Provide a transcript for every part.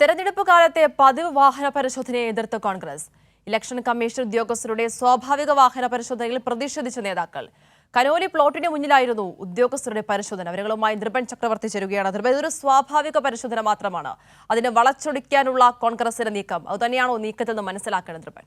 തെരഞ്ഞെടുപ്പ് കാലത്തെ പതിവ് വാഹന പരിശോധനയെ എതിർത്ത് കോൺഗ്രസ്. ഇലക്ഷൻ കമ്മീഷൻ ഉദ്യോഗസ്ഥരുടെ സ്വാഭാവിക വാഹന പരിശോധനയിൽ പ്രതിഷേധിച്ച നേതാക്കൾ. കനോലി പ്ലോട്ടിന് മുന്നിലായിരുന്നു ഉദ്യോഗസ്ഥരുടെ പരിശോധന. വിവരങ്ങളുമായി നൃപൻ ചക്രവർത്തി ചേരുകയാണ്. നൃപൻ ഇതൊരു സ്വാഭാവിക പരിശോധന മാത്രമാണ്. അതിനെ വളച്ചൊടിക്കാനുള്ള കോൺഗ്രസിന്റെ നീക്കം. അതുതന്നെയാണോ നീക്കത്തിൽ നിന്ന് മനസ്സിലാക്കേണ്ടത് നൃപൻ.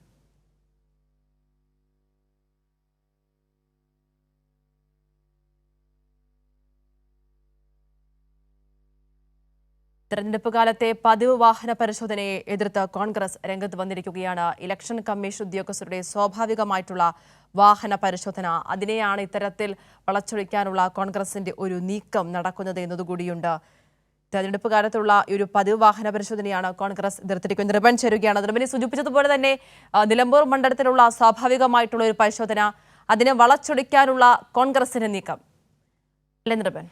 തെരഞ്ഞെടുപ്പ് കാലത്തെ പതിവ് വാഹന പരിശോധനയെ എതിർത്ത് കോൺഗ്രസ് രംഗത്ത് വന്നിരിക്കുകയാണ്. ഇലക്ഷൻ കമ്മീഷൻ ഉദ്യോഗസ്ഥരുടെ സ്വാഭാവികമായിട്ടുള്ള വാഹന പരിശോധന. അതിനെയാണ് ഇത്തരത്തിൽ വളച്ചൊടിക്കാനുള്ള കോൺഗ്രസിന്റെ ഒരു നീക്കം നടക്കുന്നത് എന്നതുകൂടിയുണ്ട്. തെരഞ്ഞെടുപ്പ് കാലത്തുള്ള ഈ ഒരു പതിവ് വാഹന പരിശോധനയാണ് കോൺഗ്രസ് എതിർത്തിരിക്കുന്നത്. റിബൺ ചേരുകയാണ്. റിബനെ സൂചിപ്പിച്ചതുപോലെ തന്നെ നിലമ്പൂർ മണ്ഡലത്തിലുള്ള സ്വാഭാവികമായിട്ടുള്ള ഒരു പരിശോധന അതിനെ വളച്ചൊടിക്കാനുള്ള കോൺഗ്രസിന്റെ നീക്കം. അല്ലേ നിർബൻ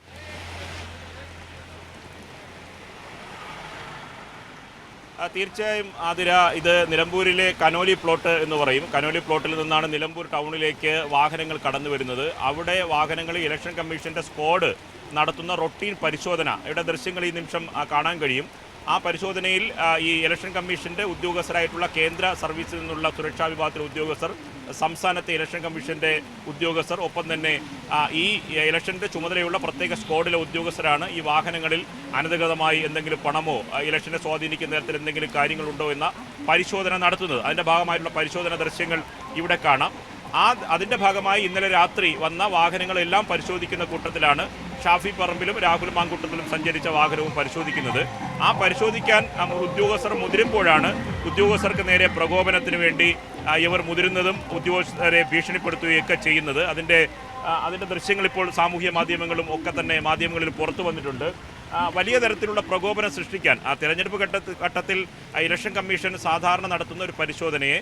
തീർച്ചയായും ആതിര ഇത് നിലമ്പൂരിലെ കനോലി പ്ലോട്ട് എന്ന് പറയും. കനോലി പ്ലോട്ടിൽ നിന്നാണ് നിലമ്പൂർ ടൗണിലേക്ക് വാഹനങ്ങൾ കടന്നു വരുന്നത്. അവിടെ വാഹനങ്ങൾ ഇലക്ഷൻ കമ്മീഷന്റെ സ്ക്വാഡ് നടത്തുന്ന റൊട്ടീൻ പരിശോധന. ഇവിടെ ദൃശ്യങ്ങൾ ഈ നിമിഷം കാണാൻ കഴിയും. ആ പരിശോധനയിൽ ഈ ഇലക്ഷൻ കമ്മീഷന്റെ ഉദ്യോഗസ്ഥരായിട്ടുള്ള കേന്ദ്ര സർവീസിൽ നിന്നുള്ള സുരക്ഷാ വിഭാഗത്തിലെ ഉദ്യോഗസ്ഥർ സംസ്ഥാനത്തെ ഇലക്ഷൻ കമ്മീഷന്റെ ഉദ്യോഗസ്ഥർ ഒപ്പം തന്നെ ഈ ഇലക്ഷന്റെ ചുമതലയുള്ള പ്രത്യേക സ്ക്വാഡിലെ ഉദ്യോഗസ്ഥരാണ് ഈ വാഹനങ്ങളിൽ അനധികൃതമായി എന്തെങ്കിലും പണമോ ഇലക്ഷനെ സ്വാധീനിക്കുന്ന തരത്തിൽ എന്തെങ്കിലും കാര്യങ്ങളുണ്ടോ എന്ന പരിശോധന നടത്തുന്നത്. അതിന്റെ ഭാഗമായിട്ടുള്ള പരിശോധന ദൃശ്യങ്ങൾ ഇവിടെ കാണാം. ആ അതിന്റെ ഭാഗമായി ഇന്നലെ രാത്രി വന്ന വാഹനങ്ങളെല്ലാം പരിശോധിക്കുന്ന കൂട്ടത്തിലാണ് ഷാഫി പറമ്പിലും രാഹുൽ മാങ്കൂട്ടത്തിലും സഞ്ചരിച്ച വാഹനവും പരിശോധിക്കുന്നത്. ആ പരിശോധിക്കാൻ ഉദ്യോഗസ്ഥർ മുതിരുമ്പോഴാണ് ഉദ്യോഗസ്ഥർക്ക് നേരെ പ്രകോപനത്തിന് വേണ്ടി ഇവർ മുതിരുന്നതും ഉദ്യോഗസ്ഥരെ ഭീഷണിപ്പെടുത്തുകയൊക്കെ ചെയ്യുന്നത്. അതിന്റെ അതിന്റെ ദൃശ്യങ്ങൾ ഇപ്പോൾ സാമൂഹ്യ മാധ്യമങ്ങളും ഒക്കെ തന്നെ മാധ്യമങ്ങളിൽ പുറത്തു വന്നിട്ടുണ്ട്. വലിയ തരത്തിലുള്ള പ്രകോപനം സൃഷ്ടിക്കാൻ ആ തിരഞ്ഞെടുപ്പ് ഘട്ടത്തിൽ ഘട്ടത്തിൽ ഇലക്ഷൻ കമ്മീഷൻ സാധാരണ നടത്തുന്ന ഒരു പരിശോധനയെ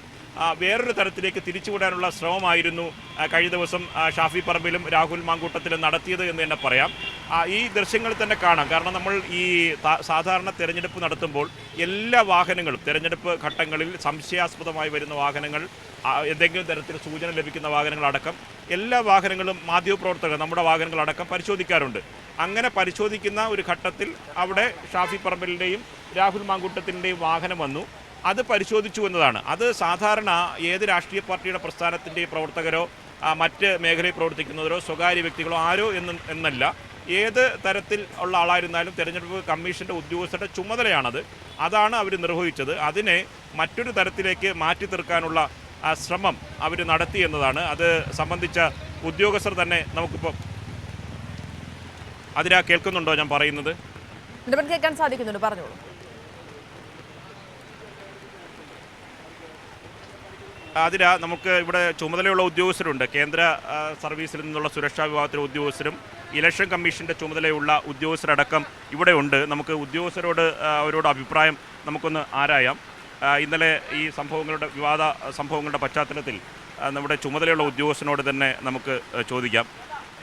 വേറൊരു തരത്തിലേക്ക് തിരിച്ചുവിടാനുള്ള ശ്രമമായിരുന്നു കഴിഞ്ഞ ദിവസം ഷാഫി പറമ്പിലും രാഹുൽ മാങ്കൂട്ടത്തിലും നടത്തിയത് എന്ന് തന്നെ പറയാം. ഈ ദൃശ്യങ്ങൾ തന്നെ കാണാം. കാരണം നമ്മൾ ഈ സാധാരണ തെരഞ്ഞെടുപ്പ് നടത്തുമ്പോൾ എല്ലാ വാഹനങ്ങളും തെരഞ്ഞെടുപ്പ് ഘട്ടങ്ങളിൽ സംശയാസ്പദമായി വരുന്ന വാഹനങ്ങൾ എന്തെങ്കിലും തരത്തിൽ സൂചന ലഭിക്കുന്ന വാഹനങ്ങളടക്കം എല്ലാ വാഹനങ്ങളും മാധ്യമപ്രവർത്തകർ നമ്മുടെ വാഹനങ്ങളടക്കം പരിശോധിക്കാറുണ്ട്. അങ്ങനെ പരിശോധിക്കുന്ന ഒരു ഘട്ടത്തിൽ അവിടെ ഷാഫി പറമ്പലിന്റെയും രാഹുൽ മാങ്കൂട്ടത്തിന്റെയും വാഹനം വന്നു. അത് പരിശോധിച്ചു എന്നതാണ്. അത് സാധാരണ ഏത് രാഷ്ട്രീയ പാർട്ടിയുടെ പ്രസ്ഥാനത്തിന്റെയും പ്രവർത്തകരോ മറ്റ് മേഖലയിൽ പ്രവർത്തിക്കുന്നവരോ സ്വകാര്യ വ്യക്തികളോ ആരോ എന്ന് എന്നല്ല. ഏത് തരത്തിൽ ഉള്ള ആളായിരുന്നാലും തെരഞ്ഞെടുപ്പ് കമ്മീഷന്റെ ഉദ്യോഗസ്ഥരുടെ ചുമതലയാണത്. അതാണ് അവർ നിർവഹിച്ചത്. അതിനെ മറ്റൊരു തരത്തിലേക്ക് മാറ്റി തീർക്കാനുള്ള ശ്രമം അവർ നടത്തി എന്നതാണ്. അത് സംബന്ധിച്ച ഉദ്യോഗസ്ഥർ തന്നെ നമുക്കിപ്പോൾ അതിരാ കേൾക്കുന്നുണ്ടോ ഞാൻ പറയുന്നത്? കേൾക്കാൻ സാധിക്കുന്നുണ്ട്. പറഞ്ഞോളൂ. അതില നമുക്ക് ഇവിടെ ചുമതലയുള്ള ഉദ്യോഗസ്ഥരുണ്ട്. കേന്ദ്ര സർവീസിൽ നിന്നുള്ള സുരക്ഷാ വിഭാഗത്തിലെ ഉദ്യോഗസ്ഥരും ഇലക്ഷൻ കമ്മീഷന്റെ ചുമതലയുള്ള ഉദ്യോഗസ്ഥരടക്കം ഇവിടെ ഉണ്ട്. നമുക്ക് ഉദ്യോഗസ്ഥരോട് അവരോട് അഭിപ്രായം നമുക്കൊന്ന് ആരായാം. ഇന്നലെ ഈ സംഭവങ്ങളുടെ വിവാദ സംഭവങ്ങളുടെ പശ്ചാത്തലത്തിൽ നമ്മുടെ ചുമതലയുള്ള ഉദ്യോഗസ്ഥനോട് തന്നെ നമുക്ക് ചോദിക്കാം.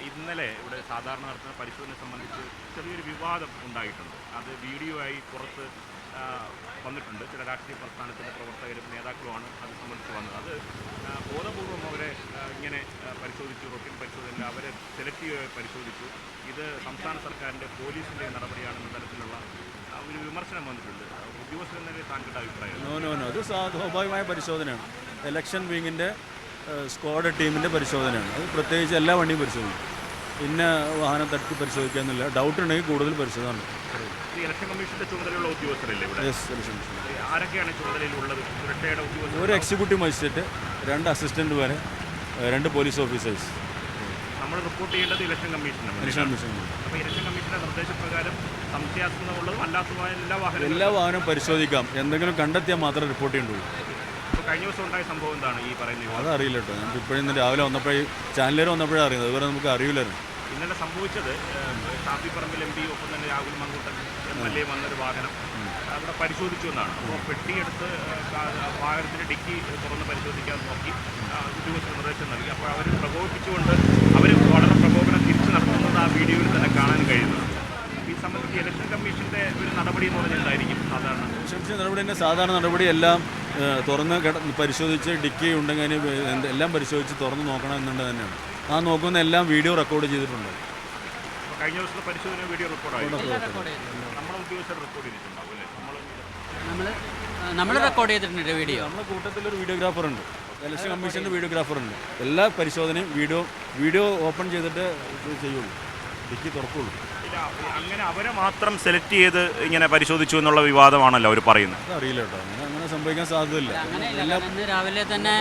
ഇന്നലെ ഇവിടെ സാധാരണ നടത്തുന്ന പരിശോധന സംബന്ധിച്ച് ചെറിയൊരു വിവാദം ഉണ്ടായിട്ടുണ്ട്. അത് വീഡിയോ ആയി പുറത്ത് വന്നിട്ടുണ്ട്. ചില രാഷ്ട്രീയ പ്രസ്ഥാനത്തിന്റെ പ്രവർത്തകരും നേതാക്കളുമാണ് അത് സംബന്ധിച്ച് വന്നത്. അത് ബോധപൂർവം അവരെ ഇങ്ങനെ പരിശോധിച്ചു റൊട്ടീൻ പരിശോധന അവരെ സെലക്റ്റീവ് പരിശോധിച്ചു. ഇത് സംസ്ഥാന സർക്കാരിന്റെ പോലീസിന്റെ നടപടിയാണെന്ന തരത്തിലുള്ള ഒരു വിമർശനം വന്നിട്ടുണ്ട്. ഉദ്യോഗസ്ഥൻ നിലയിൽ താങ്കളുടെ അഭിപ്രായം നോ നോ നോ സ്വാഭാവികമായ പരിശോധനയാണ്. ഇലക്ഷൻ വിങ്ങിന്റെ സ്ക്വാഡ് ടീമിന്റെ പരിശോധനയാണ്. അത് പ്രത്യേകിച്ച് എല്ലാ വണ്ടിയും പരിശോധിക്കും. ഇന്ന വാഹനം തട്ടി പരിശോധിക്കാന്നില്ല. ഡൗട്ട് ഉണ്ടെങ്കിൽ കൂടുതൽ പരിശോധന ഇലക്ഷൻ കമ്മീഷന്റെ ചുമതലയുള്ള ഉദ്യോഗസ്ഥരല്ലേ ഇവിടെ? യെസ്. ആരൊക്കെയാണ് ചുമതലയിലുള്ളത്? സുരക്ഷയുടെ ഉദ്യോഗസ്ഥർ ഒരു എക്സിക്യൂട്ടീവ് മജിസ്ട്രേറ്റ് രണ്ട് അസിസ്റ്റന്റ് വരെ ഏഹ്, രണ്ട് പോലീസ് ഓഫീസേഴ്സ് നമ്മൾ റിപ്പോർട്ട് ചെയ്യേണ്ടത് ഇലക്ഷൻ കമ്മീഷനാണ്. ഇലക്ഷൻ കമ്മീഷൻ അപ്പോൾ ഇലക്ഷൻ കമ്മീഷന്റെ നിർദ്ദേശപ്രകാരം സംശയാസ്പദമുള്ളതും അല്ലാത്തതുമായ എല്ലാ വാഹനങ്ങളും എല്ലാ വാഹനവും പരിശോധിക്കാം. എന്തെങ്കിലും കണ്ടെത്തിയാൽ മാത്രമേ റിപ്പോർട്ട് ചെയ്യേണ്ടുള്ളൂ. ഇപ്പോൾ കഴിഞ്ഞ ദിവസം ഉണ്ടായ സംഭവം എന്താണ് ഈ പറയുന്നത്? അതറിയില്ല കേട്ടോ. ഞാൻ ഇപ്പോഴും ഇന്ന് രാവിലെ വന്നപ്പോഴേ ചാനലുകാർ വന്നപ്പോഴേ അറിയുന്നത്. അതുവരെ നമുക്ക് അറിയില്ലായിരുന്നു. ഇന്നലെ സംഭവിച്ചത് ഏഹ്, ഷാഫി പറമ്പിൽ എം പി ഒപ്പം തന്നെ Rahul Mankoottan M L A വന്നൊരു വാഹനം. അവിടെ പരിശോധിച്ചു എന്നാണ്. അപ്പോൾ പെട്ടിയെടുത്ത് വാഹനത്തിന്റെ ഡിക്കി തുറന്ന് പരിശോധിക്കാൻ നോക്കി. ഉദ്യോഗസ്ഥർ നിർദ്ദേശം നൽകി. അപ്പോൾ അവർ പ്രകോപിപ്പിച്ചുകൊണ്ട് അവർ വളരെ പ്രകോപനം തിരിച്ചു നടത്തുന്നത് ആ വീഡിയോയിൽ തന്നെ കാണാൻ കഴിയുന്നത്. ഈ സംബന്ധിച്ച് ഇലക്ഷൻ കമ്മീഷന്റെ ഒരു നടപടി എന്ന് പറഞ്ഞാൽ സാധാരണ. നടപടിന്റെ സാധാരണ നടപടി എല്ലാം തുറന്ന് പരിശോധിച്ച് ഡിക്കി ഉണ്ടെങ്കിൽ എല്ലാം പരിശോധിച്ച് തുറന്ന് നോക്കണം എന്നുള്ളത് തന്നെയാണ്. ആ നോക്കുന്ന എല്ലാം വീഡിയോ റെക്കോർഡ് ചെയ്തിട്ടുണ്ട്. കഴിഞ്ഞ ദിവസത്തെ പരിശോധന വീഡിയോ റിപ്പോർട്ടായി നമ്മുടെ ഉദ്യോഗസ്ഥർ റെക്കോർഡ് ചെയ്തിട്ടുണ്ടാവും നമ്മൾ നമ്മൾ റെക്കോർഡ് ചെയ്തിട്ടുണ്ട് വീഡിയോ. നമ്മുടെ കൂട്ടത്തിലൊരു വീഡിയോഗ്രാഫർ ഉണ്ട്. ഇലക്ഷൻ കമ്മീഷന്റെ വീഡിയോഗ്രാഫർ ഉണ്ട്. എല്ലാ പരിശോധനയും വീഡിയോ വീഡിയോ ഓപ്പൺ ചെയ്തിട്ട് ചെയ്യുള്ളൂ. ഡിക്കി തുറക്കുള്ളൂ. ഇല്ല, അങ്ങനെ അവരെ മാത്രം സെലക്ട് ചെയ്ത് ഇങ്ങനെ പരിശോധിച്ചു എന്നുള്ള വിവാദമാണല്ലോ അവർ പറയുന്നത്. അത് അറിയില്ല കേട്ടോ അങ്ങനെ അങ്ങനെ സംഭവിക്കാൻ സാധ്യതയില്ല. അങ്ങനെയില്ല ഇന്ന് രാവിലെ തന്നെ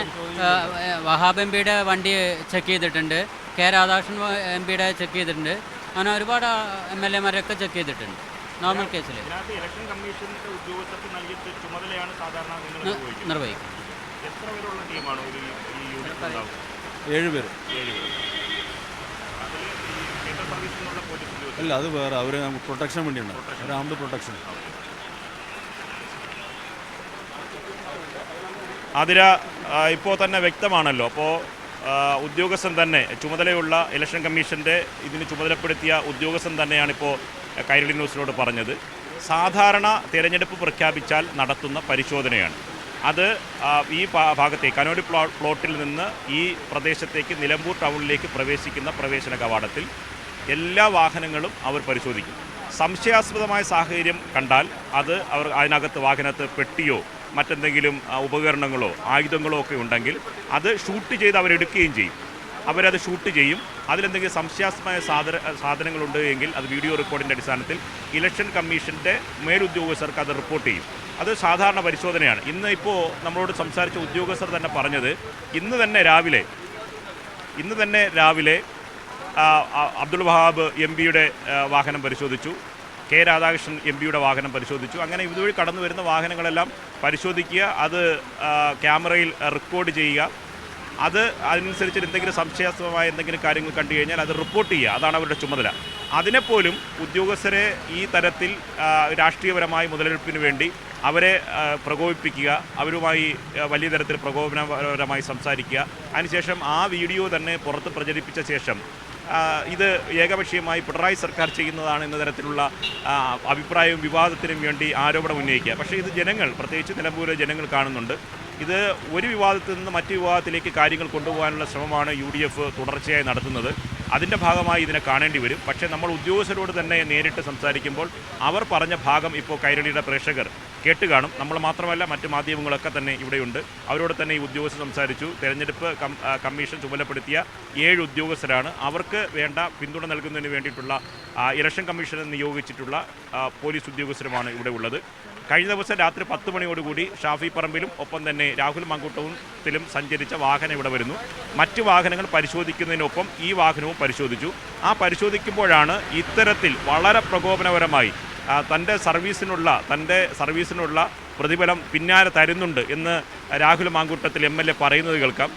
വഹാബ് എം പിയുടെ വണ്ടി ചെക്ക് ചെയ്തിട്ടുണ്ട്. കെ രാധാകൃഷ്ണൻ എം പിയുടെ ചെക്ക് ചെയ്തിട്ടുണ്ട്. അങ്ങനെ ഒരുപാട് എം എൽ എമാരൊക്കെ ചെക്ക് ചെയ്തിട്ടുണ്ട്. നോർമൽ കേസിൽ ഇലക്ഷൻ കമ്മീഷന്റെ ഉദ്യോഗസ്ഥർക്ക് നൽകിയ ചുമതലയാണ് സാധാരണ നിങ്ങൾ നിർവഹിക്കുന്നത്. നിർവഹിക്കും. എത്ര പേരുള്ള ടീമാണ് ഒരു പേര്. ഏഴ് പേര് അതിൽ ഈ കേന്ദ്ര സർവീസിൽ നിന്നുള്ള പോലീസ് ഉദ്യോഗസ്ഥർ അല്ല അത് വേറെ. അവർ പ്രൊട്ടക്ഷൻ വേണ്ടിയാണ് ഒരു ആംഡ് പ്രൊട്ടക്ഷൻ അതിര ഇപ്പോൾ തന്നെ വ്യക്തമാണല്ലോ. അപ്പോൾ ഉദ്യോഗസ്ഥൻ തന്നെ ചുമതലയുള്ള ഇലക്ഷൻ കമ്മീഷന്റെ ഇതിന് ചുമതലപ്പെടുത്തിയ ഉദ്യോഗസ്ഥൻ തന്നെയാണിപ്പോൾ കൈരളി ന്യൂസിനോട് പറഞ്ഞത്. സാധാരണ തിരഞ്ഞെടുപ്പ് പ്രഖ്യാപിച്ചാൽ നടത്തുന്ന പരിശോധനയാണ്. അത് ഈ ഭാഗത്തെ ഭാഗത്തേക്ക് കനോടി പ്ലോ പ്ലോട്ടിൽ നിന്ന് ഈ പ്രദേശത്തേക്ക് നിലമ്പൂർ ടൗണിലേക്ക് പ്രവേശിക്കുന്ന പ്രവേശന കവാടത്തിൽ എല്ലാ വാഹനങ്ങളും അവർ പരിശോധിക്കും. സംശയാസ്പദമായ സാഹചര്യം കണ്ടാൽ അത് അവർ അതിനകത്ത് വാഹനത്ത് പെട്ടിയോ മറ്റെന്തെങ്കിലും ഉപകരണങ്ങളോ ആയുധങ്ങളോ ഒക്കെ ഉണ്ടെങ്കിൽ അത് ഷൂട്ട് ചെയ്ത് അവരെടുക്കുകയും ചെയ്യും. അവരത് ഷൂട്ട് ചെയ്യും. അതിലെന്തെങ്കിലും സംശയാസ്പദമായ സാധന സാധനങ്ങളുണ്ട് എങ്കിൽ അത് വീഡിയോ റെക്കോർഡിന്റെ അടിസ്ഥാനത്തിൽ ഇലക്ഷൻ കമ്മീഷന്റെ മേലുദ്യോഗസ്ഥർക്ക് അത് റിപ്പോർട്ട് ചെയ്യും. അത് സാധാരണ പരിശോധനയാണ്. ഇന്ന് ഇപ്പോൾ നമ്മളോട് സംസാരിച്ച ഉദ്യോഗസ്ഥർ തന്നെ പറഞ്ഞത് ഇന്ന് തന്നെ രാവിലെ ഇന്ന് തന്നെ രാവിലെ അബ്ദുൾ വഹാബ് എം പിയുടെ വാഹനം പരിശോധിച്ചു. കെ രാധാകൃഷ്ണൻ എം പിയുടെ വാഹനം പരിശോധിച്ചു. അങ്ങനെ ഇതുവഴി കടന്നു വരുന്ന വാഹനങ്ങളെല്ലാം പരിശോധിക്കുക അത് ക്യാമറയിൽ റെക്കോർഡ് ചെയ്യുക. അത് അതിനനുസരിച്ച് എന്തെങ്കിലും സംശയാസ്പദമായ എന്തെങ്കിലും കാര്യങ്ങൾ കണ്ടു കഴിഞ്ഞാൽ അത് റിപ്പോർട്ട് ചെയ്യുക. അതാണ് അവരുടെ ചുമതല. അതിനെപ്പോലും ഉദ്യോഗസ്ഥരെ ഈ തരത്തിൽ രാഷ്ട്രീയപരമായി മുതലെടുപ്പിന് വേണ്ടി അവരെ പ്രകോപിപ്പിക്കുക അവരുമായി വലിയ തരത്തിൽ പ്രകോപനപരമായി സംസാരിക്കുക. അതിനുശേഷം ആ വീഡിയോ തന്നെ പുറത്ത് പ്രചരിപ്പിച്ച ശേഷം ഇത് ഏകപക്ഷീയമായി പിണറായി സർക്കാർ ചെയ്യുന്നതാണ് എന്ന തരത്തിലുള്ള അഭിപ്രായവും വിവാദത്തിനും വേണ്ടി ആരോപണം ഉന്നയിക്കുക. പക്ഷേ ഇത് ജനങ്ങൾ പ്രത്യേകിച്ച് നിലമ്പൂരിലെ ജനങ്ങൾ കാണുന്നുണ്ട്. ഇത് ഒരു വിവാദത്തിൽ നിന്ന് മറ്റു വിവാദത്തിലേക്ക് കാര്യങ്ങൾ കൊണ്ടുപോകാനുള്ള ശ്രമമാണ് യു ഡി എഫ് തുടർച്ചയായി നടത്തുന്നത്. അതിന്റെ ഭാഗമായി ഇതിനെ കാണേണ്ടി വരും. പക്ഷേ നമ്മൾ ഉദ്യോഗസ്ഥരോട് തന്നെ നേരിട്ട് സംസാരിക്കുമ്പോൾ അവർ പറഞ്ഞ ഭാഗം ഇപ്പോൾ കൈരളിയുടെ പ്രേക്ഷകർ കേട്ട് കാണും. നമ്മൾ മാത്രമല്ല മറ്റ് മാധ്യമങ്ങളൊക്കെ തന്നെ ഇവിടെയുണ്ട്. അവരോട് തന്നെ ഈ ഉദ്യോഗസ്ഥർ സംസാരിച്ചു. തെരഞ്ഞെടുപ്പ് കമ്മീഷൻ ചുമതലപ്പെടുത്തിയ ഏഴ് ഉദ്യോഗസ്ഥരാണ്. അവർക്ക് വേണ്ട പിന്തുണ നൽകുന്നതിന് വേണ്ടിയിട്ടുള്ള ഇലക്ഷൻ കമ്മീഷനെ നിയോഗിച്ചിട്ടുള്ള പോലീസ് ഉദ്യോഗസ്ഥരുമാണ് ഇവിടെ ഉള്ളത്. കഴിഞ്ഞ ദിവസം രാത്രി പത്ത് മണിയോടുകൂടി ഷാഫി പറമ്പിലും ഒപ്പം തന്നെ രാഹുൽ മങ്കൂട്ടത്തിലും സഞ്ചരിച്ച വാഹനം ഇവിടെ വരുന്നു. മറ്റ് വാഹനങ്ങൾ പരിശോധിക്കുന്നതിനൊപ്പം ഈ വാഹനവും പരിശോധിച്ചു. ആ പരിശോധിക്കുമ്പോഴാണ് ഇത്തരത്തിൽ വളരെ പ്രകോപനപരമായി തന്റെ സർവീസിനുള്ള തന്റെ സർവീസിനുള്ള പ്രതിഫലം പിന്നാലെ തരുന്നുണ്ട് എന്ന് Rahul Mamkootathil M L A പറയുന്നത് കേൾക്കാം.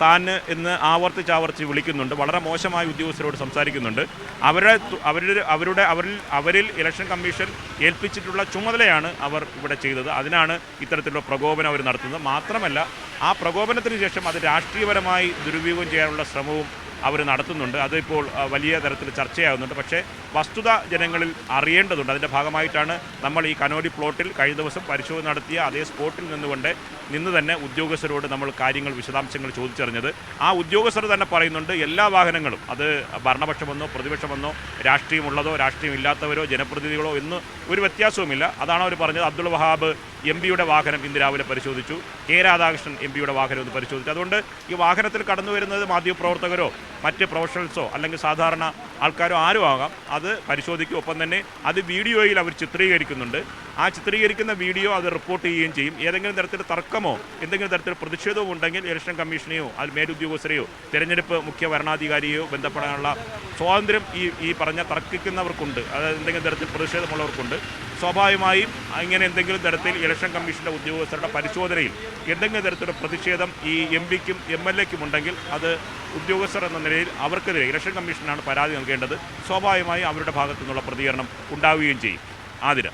താൻ ഇന്ന് ആവർത്തിച്ചാവർത്തിച്ച് ആവർത്തിച്ച് വിളിക്കുന്നുണ്ട്. വളരെ മോശമായ ഉദ്യോഗസ്ഥരോട് സംസാരിക്കുന്നുണ്ട്. അവരുടെ അവരുടെ അവരുടെ അവരിൽ അവരിൽ ഇലക്ഷൻ കമ്മീഷൻ ഏൽപ്പിച്ചിട്ടുള്ള ചുമതലയാണ് അവർ ഇവിടെ ചെയ്തത്. അതിനാണ് ഇത്തരത്തിലുള്ള പ്രകോപനം അവർ നടത്തുന്നത്. മാത്രമല്ല ആ പ്രകോപനത്തിന് ശേഷം അത് രാഷ്ട്രീയപരമായി ദുരുപയോഗം ചെയ്യാനുള്ള ശ്രമവും അവർ നടത്തുന്നുണ്ട്. അതിപ്പോൾ വലിയ തരത്തിൽ ചർച്ചയാകുന്നുണ്ട് പക്ഷേ വസ്തുത ജനങ്ങളിൽ അറിയേണ്ടതുണ്ട്. അതിന്റെ ഭാഗമായിട്ടാണ് നമ്മൾ ഈ കനോലി പ്ലോട്ടിൽ കഴിഞ്ഞ ദിവസം പരിശോധന നടത്തിയ അതേ സ്പോട്ടിൽ നിന്നുകൊണ്ട് നിന്ന് തന്നെ ഉദ്യോഗസ്ഥരോട് നമ്മൾ കാര്യങ്ങൾ വിശദാംശങ്ങൾ ചോദിച്ചറിഞ്ഞത്. ആ ഉദ്യോഗസ്ഥർ തന്നെ പറയുന്നുണ്ട് എല്ലാ വാഹനങ്ങളും അത് ഭരണപക്ഷമെന്നോ പ്രതിപക്ഷമെന്നോ രാഷ്ട്രീയമുള്ളതോ രാഷ്ട്രീയമില്ലാത്തവരോ ജനപ്രതിനിധികളോ എന്ന് ഒരു വ്യത്യാസവുമില്ല. അതാണ് അവർ പറഞ്ഞത്. അബ്ദുൾ വഹാബ് എം പിയുടെ വാഹനം ഇന്ന് രാവിലെ പരിശോധിച്ചു. കെ രാധാകൃഷ്ണൻ എം പിയുടെ വാഹനം ഒന്ന് പരിശോധിച്ചു. അതുകൊണ്ട് ഈ വാഹനത്തിൽ കടന്നു വരുന്നത് മാധ്യമപ്രവർത്തകരോ മറ്റ് പ്രൊഫഷണൽസോ അല്ലെങ്കിൽ സാധാരണ ആൾക്കാരോ ആരും ആകാം അത് പരിശോധിക്കും. ഒപ്പം തന്നെ അത് വീഡിയോയിൽ അവർ ചിത്രീകരിക്കുന്നുണ്ട്. ആ ചിത്രീകരിക്കുന്ന വീഡിയോ അത് റിപ്പോർട്ട് ചെയ്യുകയും ചെയ്യും. ഏതെങ്കിലും തരത്തിൽ തർക്കമോ എന്തെങ്കിലും തരത്തിൽ പ്രതിഷേധവും ഉണ്ടെങ്കിൽ ഇലക്ഷൻ കമ്മീഷനെയോ അത് മേലുദ്യോഗസ്ഥരെയോ തിരഞ്ഞെടുപ്പ് മുഖ്യ ഭരണാധികാരിയോ ബന്ധപ്പെടാനുള്ള സ്വാതന്ത്ര്യം ഈ ഈ പറഞ്ഞ തർക്കിക്കുന്നവർക്കുണ്ട്. അതായത് എന്തെങ്കിലും തരത്തിൽ പ്രതിഷേധമുള്ളവർക്കുണ്ട്. സ്വാഭാവികമായും ഇങ്ങനെ എന്തെങ്കിലും തരത്തിൽ ഇലക്ഷൻ കമ്മീഷന്റെ ഉദ്യോഗസ്ഥരുടെ പരിശോധനയിൽ എന്തെങ്കിലും തരത്തിലുള്ള പ്രതിഷേധം ഈ എം പിക്കും എം എൽ എക്കും ഉണ്ടെങ്കിൽ അത് ഉദ്യോഗസ്ഥർ എന്ന നിലയിൽ അവർക്കെതിരെ ഇലക്ഷൻ കമ്മീഷനാണ് പരാതി നൽകേണ്ടത്. സ്വാഭാവികമായും അവരുടെ ഭാഗത്തു നിന്നുള്ള പ്രതികരണം ഉണ്ടാവുകയും ചെയ്യും. ആതിര.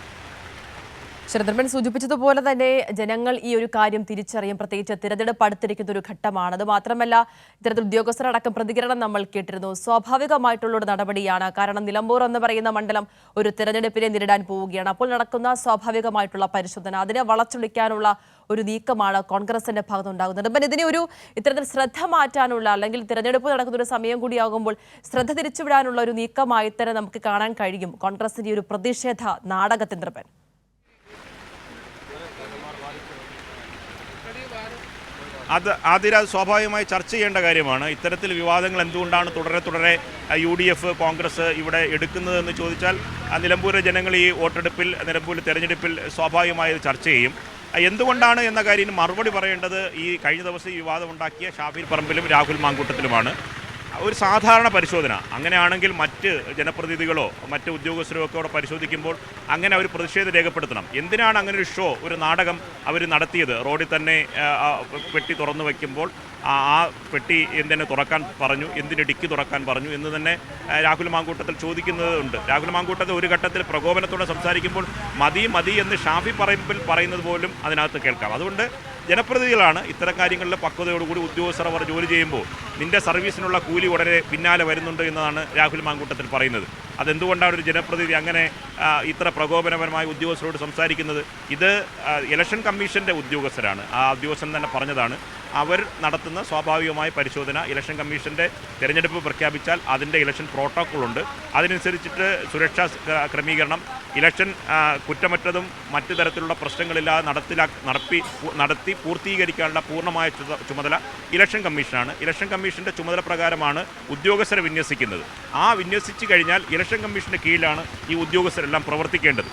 ശരദ്രമൻ സൂചിപ്പിച്ചതുപോലെ തന്നെ ജനങ്ങൾ ഈ ഒരു കാര്യം തിരിച്ചറിയും. പ്രത്യേകിച്ച് തിരഞ്ഞെടുപ്പ് അടുത്തിരിക്കുന്ന ഒരു ഘട്ടമാണ്. അത് മാത്രമല്ല ഇത്തരത്തിൽ ഉദ്യോഗസ്ഥരടക്കം പ്രതികരണം നമ്മൾ കേട്ടിരുന്നു. സ്വാഭാവികമായിട്ടുള്ള ഒരു നടപടിയാണ്. കാരണം നിലമ്പൂർ എന്ന് പറയുന്ന മണ്ഡലം ഒരു തിരഞ്ഞെടുപ്പിനെ നേരിടാൻ പോവുകയാണ്. അപ്പോൾ നടക്കുന്ന സ്വാഭാവികമായിട്ടുള്ള പരിശോധന അതിനെ വളച്ചൊടിക്കാനുള്ള ഒരു നീക്കമാണ് കോൺഗ്രസിന്റെ ഭാഗത്തുണ്ടാകുന്നത്. അപ്പം ഇതിനെ ഒരു ഇത്തരത്തിൽ ശ്രദ്ധ മാറ്റാനുള്ള അല്ലെങ്കിൽ തിരഞ്ഞെടുപ്പ് നടക്കുന്ന ഒരു സമയം കൂടിയാകുമ്പോൾ ശ്രദ്ധ തിരിച്ചുവിടാനുള്ള ഒരു നീക്കമായി തന്നെ നമുക്ക് കാണാൻ കഴിയും. കോൺഗ്രസിന്റെ ഒരു പ്രതിഷേധ നാടകത്തിന്ദ്രപ്പൻ അത് അതിന് അത് സ്വാഭാവികമായി ചർച്ച ചെയ്യേണ്ട കാര്യമാണ്. ഇത്തരത്തിൽ വിവാദങ്ങൾ എന്തുകൊണ്ടാണ് തുടരെ തുടരെ യു ഡി എഫ് കോൺഗ്രസ് ഇവിടെ എടുക്കുന്നതെന്ന് ചോദിച്ചാൽ നിലമ്പൂരിലെ ജനങ്ങൾ ഈ വോട്ടെടുപ്പിൽ നിലമ്പൂരിലെ തെരഞ്ഞെടുപ്പിൽ സ്വാഭാവികമായി ചർച്ച ചെയ്യും. എന്തുകൊണ്ടാണ് എന്ന കാര്യം മറുപടി പറയേണ്ടത്? ഈ കഴിഞ്ഞ ദിവസം ഈ വിവാദമുണ്ടാക്കിയ ഷാഫിൽ പറമ്പിലും രാഹുൽ മാങ്കൂട്ടത്തിലുമാണ്. ഒരു സാധാരണ പരിശോധന. അങ്ങനെയാണെങ്കിൽ മറ്റ് ജനപ്രതിനിധികളോ മറ്റ് ഉദ്യോഗസ്ഥരോ ഒക്കെ അവിടെ പരിശോധിക്കുമ്പോൾ അങ്ങനെ അവർ പ്രതിഷേധം രേഖപ്പെടുത്തണം. എന്തിനാണ് അങ്ങനെ ഒരു ഷോ ഒരു നാടകം അവർ നടത്തിയത്? റോഡിൽ തന്നെ പെട്ടി തുറന്നു വയ്ക്കുമ്പോൾ ആ ആ പെട്ടി എന്തിനെ തുറക്കാൻ പറഞ്ഞു എന്തിന് ഡിക്കി തുറക്കാൻ പറഞ്ഞു എന്ന് തന്നെ രാഹുൽ മാങ്കൂട്ടത്തിൽ ചോദിക്കുന്നതുണ്ട് രാഹുൽ മാങ്കൂട്ടത്തിൽ ഒരു ഘട്ടത്തിൽ പ്രകോപനത്തോടെ സംസാരിക്കുമ്പോൾ മതി മതി എന്ന് ഷാഫി പറമ്പിൽ പറയുന്നത് പോലും അതിനകത്ത് കേൾക്കാം. അതുകൊണ്ട് ജനപ്രതിനിധികളാണ് ഇത്തരം കാര്യങ്ങളിൽ പക്വതയോടുകൂടി ഉദ്യോഗസ്ഥർ അവർ ജോലി ചെയ്യുമ്പോൾ നിന്റെ സർവീസിനുള്ള കൂലി ഉടനെ പിന്നാലെ വരുന്നുണ്ട് എന്നതാണ് രാഹുൽ മാങ്കൂട്ടത്തിൽ പറയുന്നത്. അതെന്തുകൊണ്ടാണ് ഒരു ജനപ്രതിനിധി അങ്ങനെ ഇത്ര പ്രകോപനപരമായ ഉദ്യോഗസ്ഥരോട് സംസാരിക്കുന്നത്? ഇത് ഇലക്ഷൻ കമ്മീഷന്റെ ഉദ്യോഗസ്ഥരാണ്. ആ ഉദ്യോഗസ്ഥൻ തന്നെ പറഞ്ഞതാണ് അവർ നടത്തുന്ന സ്വാഭാവികമായ പരിശോധന ഇലക്ഷൻ കമ്മീഷന്റെ തിരഞ്ഞെടുപ്പ് പ്രഖ്യാപിച്ചാൽ അതിന്റെ ഇലക്ഷൻ പ്രോട്ടോക്കോളുണ്ട് അതിനനുസരിച്ചിട്ട് സുരക്ഷാ ക്രമീകരണം ഇലക്ഷൻ കുറ്റമറ്റതും മറ്റു തരത്തിലുള്ള പ്രശ്നങ്ങളില്ലാതെ നടത്തിലാ നടത്തി പൂർത്തീകരിക്കാനുള്ള പൂർണമായ ചുമതല ഇലക്ഷൻ കമ്മീഷനാണ്. ഇലക്ഷൻ കമ്മീഷന്റെ ചുമതല പ്രകാരമാണ് ഉദ്യോഗസ്ഥരെ വിന്യസിക്കുന്നത്. ആ വിന്യസിച്ച് കഴിഞ്ഞാൽ ഇലക്ഷൻ കമ്മീഷന്റെ കീഴിലാണ് ഈ ഉദ്യോഗസ്ഥരെല്ലാം പ്രവർത്തിക്കേണ്ടത്.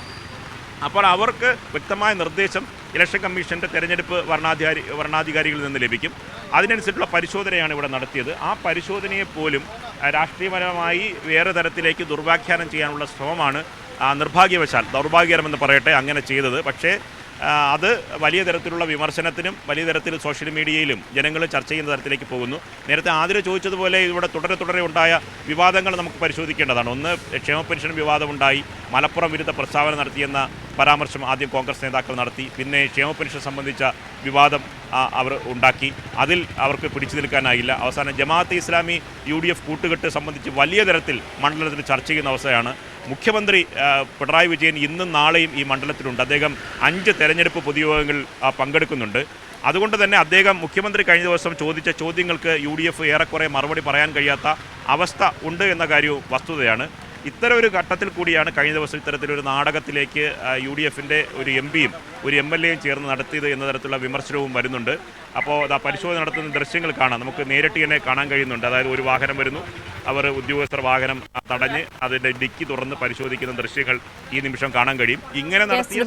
അപ്പോൾ അവർക്ക് വ്യക്തമായ നിർദ്ദേശം ഇലക്ഷൻ കമ്മീഷന്റെ തെരഞ്ഞെടുപ്പ് വരണാധികാരി വരണാധികാരികളിൽ നിന്ന് ലഭിക്കും. അതിനനുസരിച്ചുള്ള പരിശോധനയാണ് ഇവിടെ നടത്തിയത്. ആ പരിശോധനയെ പോലും രാഷ്ട്രീയപരമായി വേറെ തരത്തിലേക്ക് ദുർവ്യാഖ്യാനം ചെയ്യാനുള്ള ശ്രമമാണ് നിർഭാഗ്യവശാൽ ദൗർഭാഗ്യകരമെന്ന് പറയട്ടെ അങ്ങനെ ചെയ്തത്. പക്ഷേ അത് വലിയ തരത്തിലുള്ള വിമർശനത്തിനും വലിയ തരത്തിൽ സോഷ്യൽ മീഡിയയിലും ജനങ്ങൾ ചർച്ച ചെയ്യുന്ന തരത്തിലേക്ക് പോകുന്നു. നേരത്തെ ആതിര ചോദിച്ചതുപോലെ ഇവിടെ തുടരെ തുടരെ ഉണ്ടായ വിവാദങ്ങൾ നമുക്ക് പരിശോധിക്കേണ്ടതാണ്. ഒന്ന് ക്ഷേമ പെൻഷൻ വിവാദമുണ്ടായി. മലപ്പുറം വിരുദ്ധ പ്രസ്താവന നടത്തിയെന്ന പരാമർശം ആദ്യം കോൺഗ്രസ് നേതാക്കൾ നടത്തി. പിന്നെ ക്ഷേമ പെൻഷൻ സംബന്ധിച്ച വിവാദം അവർ ഉണ്ടാക്കി. അതിൽ അവർക്ക് പിടിച്ചു നിൽക്കാനായില്ല. അവസാനം Jamaat Islami U D F കൂട്ടുകെട്ട് സംബന്ധിച്ച് വലിയ തരത്തിൽ മണ്ഡലത്തിൽ ചർച്ച ചെയ്യുന്ന അവസ്ഥയാണ്. മുഖ്യമന്ത്രി പിണറായി വിജയൻ ഇന്നും നാളെയും ഈ മണ്ഡലത്തിലുണ്ട്. അദ്ദേഹം അഞ്ച് തെരഞ്ഞെടുപ്പ് പൊതുയോഗങ്ങളിൽ പങ്കെടുക്കുന്നുണ്ട്. അതുകൊണ്ട് തന്നെ അദ്ദേഹം മുഖ്യമന്ത്രി കഴിഞ്ഞ ദിവസം ചോദിച്ച ചോദ്യങ്ങൾക്ക് യു ഡി എഫ് ഏറെക്കുറെ മറുപടി പറയാൻ കഴിയാത്ത അവസ്ഥ ഉണ്ട് എന്ന കാര്യവും വസ്തുതയാണ്. ഇത്തരം ഒരു ഘട്ടത്തിൽ കൂടിയാണ് കഴിഞ്ഞ ദിവസം ഇത്തരത്തിലൊരു നാടകത്തിലേക്ക് യു ഡി എഫിന്റെ ഒരു എം പിയും ഒരു എം എൽ എയും ചേർന്ന് നടത്തിയത് എന്ന തരത്തിലുള്ള വിമർശനവും വരുന്നുണ്ട്. അപ്പോൾ ആ പരിശോധന നടത്തുന്ന ദൃശ്യങ്ങൾ കാണാം. നമുക്ക് നേരിട്ട് തന്നെ കാണാൻ കഴിയുന്നുണ്ട്. അതായത് ഒരു വാഹനം വരുന്നു. അവർ ഉദ്യോഗസ്ഥർ വാഹനം തടഞ്ഞ് അതിന്റെ ഡിക്കി തുറന്ന് പരിശോധിക്കുന്ന ദൃശ്യങ്ങൾ ഈ നിമിഷം കാണാൻ കഴിയും. ഇങ്ങനെ. നടത്തിയ